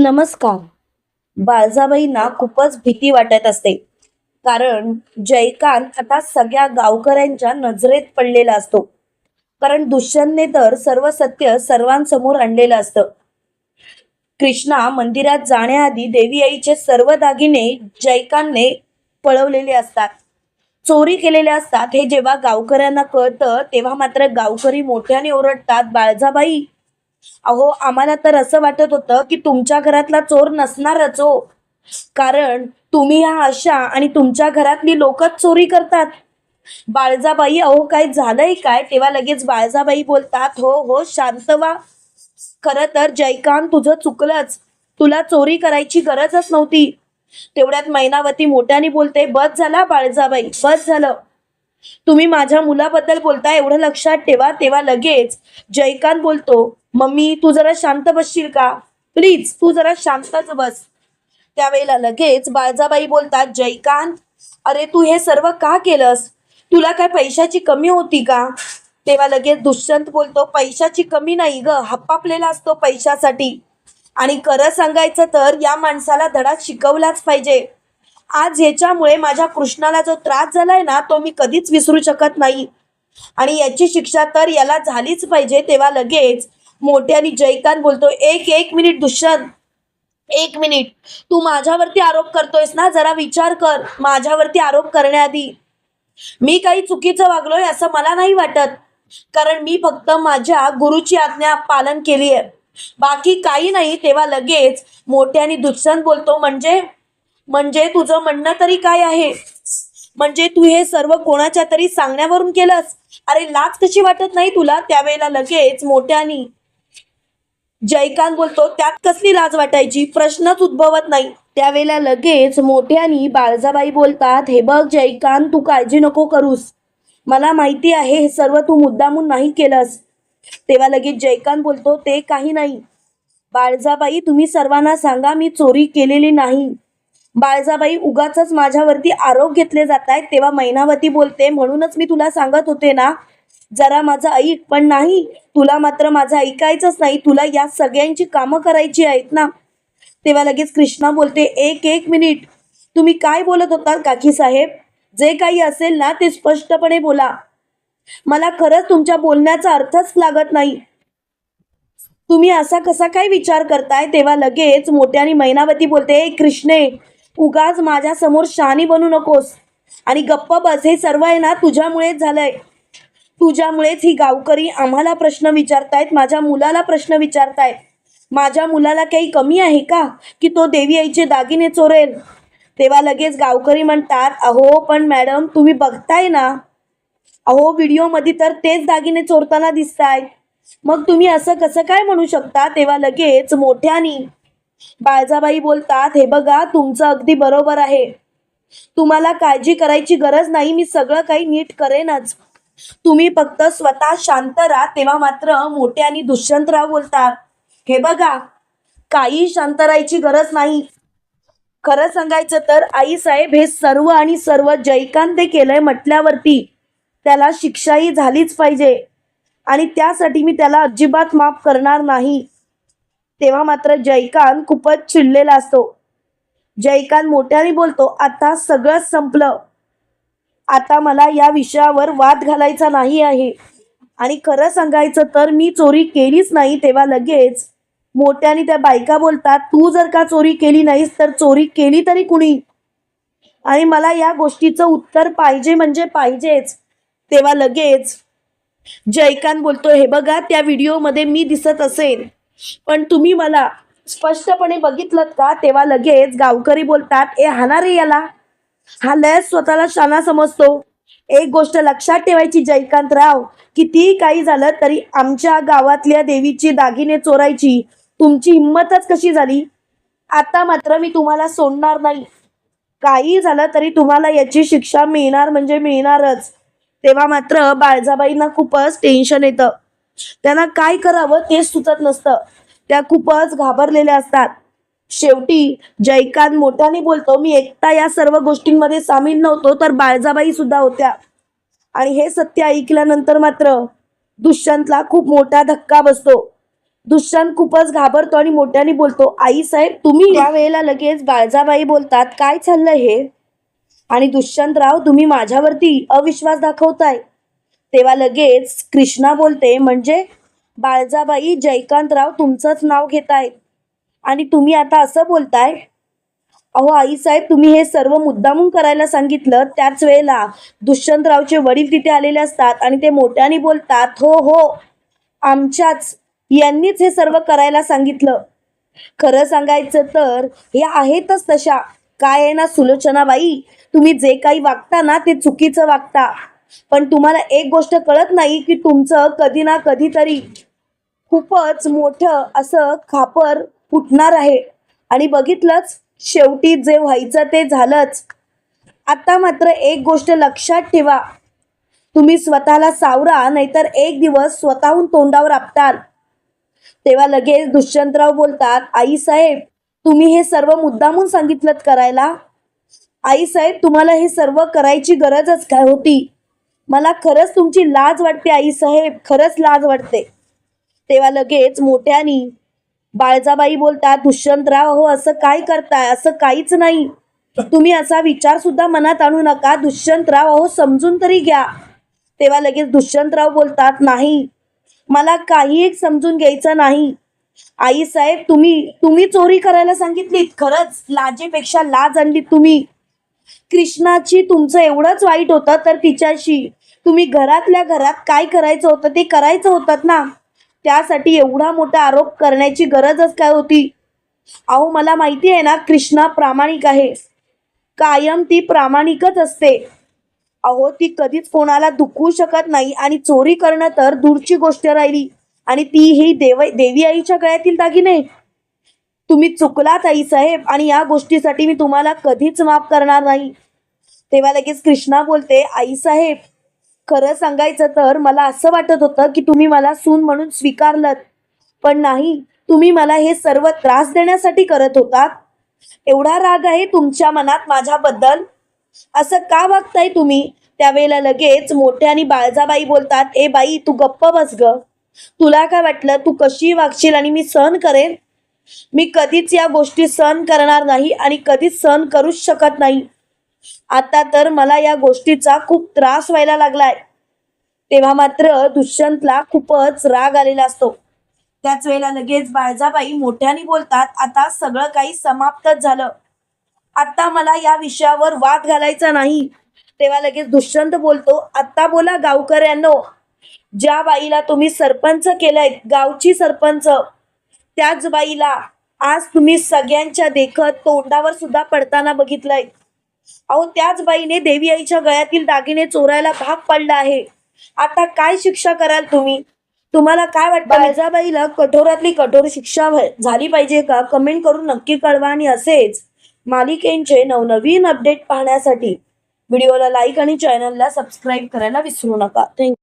नमस्कार. बाळजाबाईंना खूपच भीती वाटत असते. कारण जयकांत आता सगळ्या गावकऱ्यांच्या नजरेत पडलेला असतो. कारण दुष्यंतने तर सर्व सत्य सर्वांसमोर आणलेलं असतं. कृष्णा मंदिरात जाण्याआधी देवी आईचे सर्व दागिने जयकांतने पळवलेले असतात. चोरी केलेले असतात हे जेव्हा गावकऱ्यांना कळतं तेव्हा मात्र गावकरी मोठ्याने ओरडतात बाळजाबाई अहो आम्हाला तर असं वाटत होतं की तुमच्या घरातला चोर नसणारच हो. कारण तुम्ही ह्या अशा आणि तुमच्या घरातली लोकच चोरी करतात. बाळजाबाई अहो काय झालंय काय? तेव्हा लगेच बाळजाबाई बोलतात हो हो शांत वा खरं तर जयकांत तुझं चुकलंच. तुला चोरी करायची गरजच नव्हती. तेवढ्यात मैनावती मोठ्याने बोलते बस झाला बाळजाबाई बस झालं. तुम्ही माझ्या मुलाबद्दल बोलता एवढं लक्षात ठेवा. तेव्हा लगेच जयकांत बोलतो मम्मी तू जरा शांत बसशील का? प्लीज तू जरा शांतच बस. त्यावेळेला लगेच बाळजाबाई बोलतात जयकांत अरे तू हे सर्व का केलंस? तुला काय पैशाची कमी होती का? तेव्हा लगेच दुष्यंत बोलतो पैशाची कमी नाही ग हप्पापलेला असतो पैशासाठी. आणि खरं सांगायचं तर या माणसाला धडा शिकवलाच पाहिजे. आज ह्याच्यामुळे माझ्या कृष्णाला जो त्रास झालाय ना तो मी कधीच विसरू शकत नाही. आणि याची शिक्षा तर याला झालीच पाहिजे. तेव्हा लगेच मोठ्याने जयकांत बोलतो एक एक मिनिट दुष्यंत. एक मिनिट. तू माझ्यावरती आरोप करतोयस ना? जरा विचार कर. माझ्यावरती आरोप करण्याआधी. मी काही चुकीचं वागलोय असं मला नाही वाटत. कारण मी फक्त माझ्या गुरुची आज्ञा पालन केली आहे बाकी काही नाही तेव्हा लगेच मोठ्याने दुष्यंत बोलतो म्हणजे? म्हणजे तुझं म्हणणं तरी काय आहे? म्हणजे तू हे सर्व कोणाच्या तरी सांगण्यावरून केलंस? अरे लाच कशी वाटत नाही तुला? त्यावेळेला लगेच मोठ्यानी जयकांत बोलतो त्यात कसली लाज वाटायची? प्रश्नच उद्भवत नाही. त्यावेळेला लगेच मोठ्यानी बाळजाबाई बोलतात हे बघ जयकांत तू काळजी नको करूस. मला माहिती आहे हे सर्व तू मुद्दामून नाही केलंस. तेव्हा लगेच जयकांत बोलतो ते काही नाही. बाळजाबाई तुम्ही सर्वांना सांगा मी चोरी केलेली नाही. बाळजाबाई उगाच माझ्यावरती आरोप घेतले जात आहेत तेव्हा मैनावती बोलते म्हणूनच मी तुला सांगत होते ना जरा माझं ऐक पण नाही. तुला मात्र माझं ऐकायचंच नाही. तुला या सगळ्यांची कामं करायची आहेत ना. तेव्हा लगेच कृष्णा बोलते एक एक मिनिट. तुम्ही काय बोलत होता काकी साहेब? जे काही असेल ना ते स्पष्टपणे बोला. मला खरंच तुमच्या बोलण्याचा अर्थच लागत नाही. तुम्ही असा कसा काय विचार करताय? तेव्हा लगेच मोठ्याने मैनावती बोलते "ए कृष्णे उगाच माझ्यासमोर शहाणी बनू नकोस. आणि गप्प बस. हे सर्व आहे ना तुझ्यामुळेच झालंय. तुझ्यामुळेच ही गावकरी आम्हाला प्रश्न विचारतायत माझ्या मुलाला प्रश्न विचारतायत. माझ्या मुलाला काही कमी आहे का? की तो देवी आईचे दागिने चोरेल? तेव्हा लगेच गावकरी म्हणतात अहो पण मॅडम तुम्ही बघताय ना? अहो व्हिडिओमध्ये तर तेच दागिने चोरताना दिसताय मग तुम्ही असं कसं काय म्हणू शकता? तेव्हा लगेच मोठ्यानी बाळजाबाई बोलतात हे बघा तुमचं अगदी बरोबर आहे. तुम्हाला काळजी करायची गरज नाही मी सगळं काही नीट करेनच. तुम्ही फक्त स्वतः शांत राहा तेव्हा मात्र मोठे आणि दुष्यंतराव बोलतात. हे बघा काही शांत राहायची गरज नाही. खरं सांगायचं तर आई साहेब हे सर्व आणि सर्व जयकांत केलंय म्हटल्यावरती. त्याला शिक्षाही झालीच पाहिजे. आणि त्यासाठी मी त्याला अजिबात माफ करणार नाही. तेव्हा मात्र जयकांत खूपच चिडलेला असतो. जयकांत मोठ्याने बोलतो आता सगळं संपलं. आता मला या विषयावर वाद घालायचा नाही आहे. आणि खरं सांगायचं तर मी चोरी केलीच नाही तेव्हा लगेच मोठ्याने त्या बायका बोलतात तू जर का चोरी केली नाहीस तर चोरी केली तरी कुणी? आणि मला या गोष्टीचं उत्तर पाहिजे म्हणजे पाहिजेच. तेव्हा लगेच जयकांत बोलतो हे बघा त्या व्हिडिओमध्ये मी दिसत असेल पण तुम्ही मला स्पष्टपणे बघितलं का? तेव्हा लगेच गावकरी बोलतात ए हाना रे याला. हा लय स्वतःला शाना समजतो. एक गोष्ट लक्षात ठेवायची जयकांतराव कितीही काही झालं तरी आमच्या गावातल्या देवीची दागिने चोरायची तुमची हिंमतच कशी झाली? आता मात्र मी तुम्हाला सोडणार नाही. काही झालं तरी तुम्हाला याची शिक्षा मिळणार म्हणजे मिळणारच. तेव्हा मात्र बाळजाबाईंना खूपच टेन्शन येतं. त्यांना काय करावं तेच सुचत नसतं. त्या खूपच घाबरलेल्या असतात. शेवटी जयकांत मोठ्याने बोलतो मी एकटा या सर्व गोष्टींमध्ये सामील नव्हतो तर बाळजाबाई सुद्धा होत्या. आणि हे सत्य ऐकल्यानंतर मात्र दुष्यंतला खूप मोठा धक्का बसतो. दुष्यंत खूपच घाबरतो आणि मोठ्याने बोलतो आई साहेब तुम्ही या वेळेला लगेच बाळजाबाई बोलतात काय चाललंय हे? आणि दुष्यंतराव तुम्ही माझ्यावरती अविश्वास दाखवताय. तेव्हा लगेच कृष्णा बोलते म्हणजे बाळजाबाई जयकांतराव तुमचंच नाव घेतायत. आणि तुम्ही आता असं बोलताय अहो आई साहेब तुम्ही हे सर्व मुद्दामून करायला सांगितलं त्याच वेळेला दुष्यंतरावचे वडील तिथे आलेले असतात आणि ते मोठ्याने बोलतात हो हो आमच्याच यांनीच हे सर्व करायला सांगितलं. खरं सांगायचं तर हे आहेतच तशा. काय आहे ना सुलोचनाबाई तुम्ही जे काही वागता ना ते चुकीचं वागता. पण तुम्हाला एक गोष्ट कळत नाही की तुमचं कधी ना कधीतरी खूपच मोठं असं खापर फुटणार आहे. आणि बघितलंच शेवटी जे व्हायचं ते झालंच. आता मात्र एक गोष्ट लक्षात ठेवा. तुम्ही स्वतःला सावरा नाहीतर एक दिवस स्वतःहून तोंडावर आपटाल. तेव्हा लगेच दुष्यंतराव बोलतात आई साहेब तुम्ही हे सर्व मुद्दामून सांगितलं करायला? आई साहेब तुम्हाला हे सर्व करायची गरजच काय होती? मला खरंच तुमची लाज वाटते आई साहेब खरंच लाज वाटते. तेव्हा लगेच मोठ्यानी बाळजाबाई बोलतात दुष्यंतराव हो असं काय करताय? असं काहीच नाही. तुम्ही असा विचार सुद्धा मनात आणू नका. दुष्यंतराव अहो समजून तरी घ्या. तेव्हा लगेच दुष्यंतराव बोलतात नाही. मला काही एक समजून घ्यायचं नाही. आई साहेब तुम्ही तुम्ही चोरी करायला सांगितलीत. खरंच लाजेपेक्षा लाज आणली तुम्ही. कृष्णाची तुमचं एवढंच वाईट होतं तर तिच्याशी. तुम्ही घरातल्या घरात काय करायचं होतं ते करायचं होतं ना. त्यासाठी एवढा मोठा आरोप करण्याची गरजच काय होती? अहो मला माहिती आहे ना कृष्णा प्रामाणिक आहे. कायम ती प्रामाणिकच असते. अहो ती कधीच कोणाला दुखवू शकत नाही आणि चोरी करणं तर दूरची गोष्ट राहिली. आणि ती ही देव देवी आईच्या गळ्यातील दागिने. तुम्ही चुकलात आई साहेब आणि या गोष्टीसाठी मी तुम्हाला कधीच माफ करणार नाही. तेव्हा लगेच कृष्णा बोलते आई साहेब खरं सांगायचं तर मला असं वाटत होतं की तुम्ही मला सून म्हणून स्वीकारलं पण नाही तुम्ही मला हे सर्व त्रास देण्यासाठी करत होतात. एवढा राग आहे तुमच्या मनात माझ्याबद्दल. असं का वागताय तुम्ही? त्यावेळेला लगेच मोठ्याने बाळजाबाई बोलतात ए बाई तू गप्प बस ग. तुला काय वाटलं? तू कशी वागशील आणि मी सहन करेन? मी कधीच या गोष्टी सहन करणार नाही आणि कधीच सहन करूच शकत नाही. आता तर मला या गोष्टीचा खूप त्रास व्हायला लागलाय. तेव्हा मात्र दुष्यंतला खूपच राग आलेला असतो. त्याच वेळेला लगेच बाळजाबाई मोठ्याने बोलतात आता सगळं काही समाप्तच झालं. आता मला या विषयावर वाद घालायचा नाही. तेव्हा लगेच दुष्यंत बोलतो आता बोला गावकऱ्यांनो ज्या बाईला तुम्ही सरपंच केलंय गावची सरपंच त्याच बाईला आज तुम्ही सगळ्यांच्या देखत तोंडावर सुद्धा पडताना बघितलंय. अहो त्याच बाईने देवी आईच्या गळ्यातील दागिने चोरायला भाग पडला आहे. आता काय शिक्षा कराल तुम्ही? तुम्हाला काय वाटतं? बाळजाबाईला कठोरातली कठोर शिक्षा व्ह- झाली पाहिजे का? कमेंट करून नक्की कळवा आणि असेच मालिकेंचे नवनवीन अपडेट पाहण्यासाठी. व्हिडिओला लाईक आणि चॅनलला सबस्क्राईब करायला विसरू नका. थँक्यू